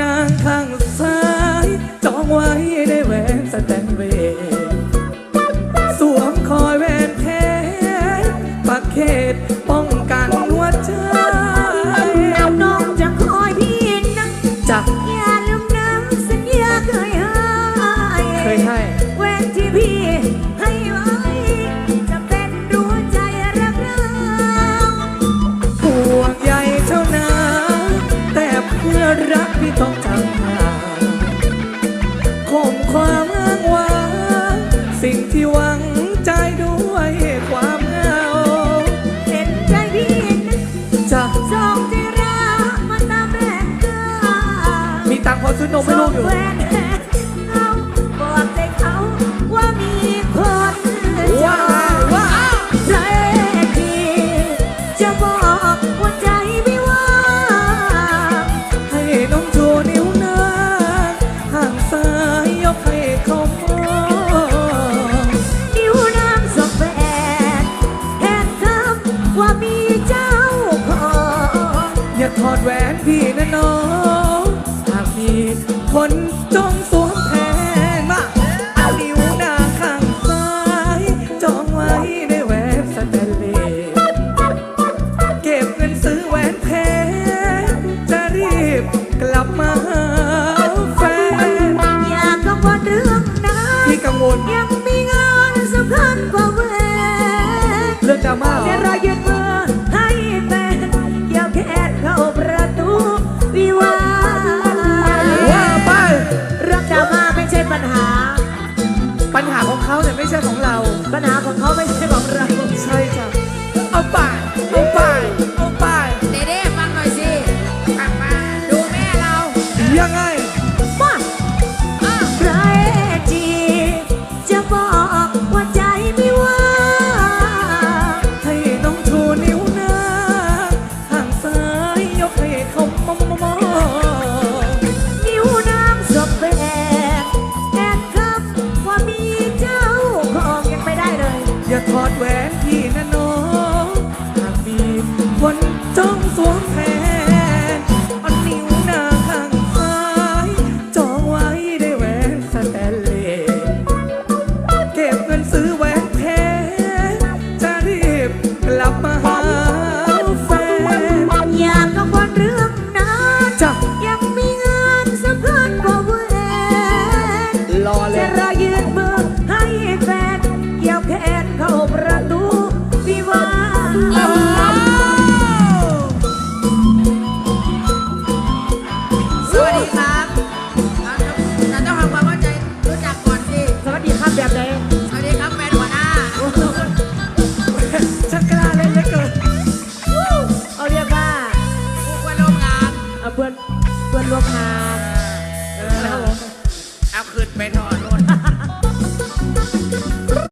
นางข้างซ้ายจองไว้ในแหวนสแตนเวย์สวมคอยแหวนแท้ปักเขตป้องกันหัวใจแล้วน้องจะคอยพี่นะจับอย่าลืมนะสัญญาเคยให้เคยให้ มีเจ้าของอย่าถอดแหวนพี่นะน้องหากมี คนจ้องสวมแทนมาเอานิ้วนางข้างซ้ายจองไว้ในแหวนสแตนเลสเก็บเงินซื้อแหวนแท้จะรีบกลับมาหาแฟน อย่ากังวลเรื่องนั้นพี่กังวล ยัง เขาเนี่ยไม่ใช่ของเรา ปัญหาของเขาไม่ใช่ของเรา ใช่จ้ะเอาไปเอาไปเอาไปเดเด้ฟังหน่อยสิกลับมาดูแม่เรายังไงมาอ้าวใครจีจะบอกว่าใจไม่ว่างให้น้องชูนิ้วนางห่างซ้ายยกให้เขามอง ถอดแหวนพี่นะน้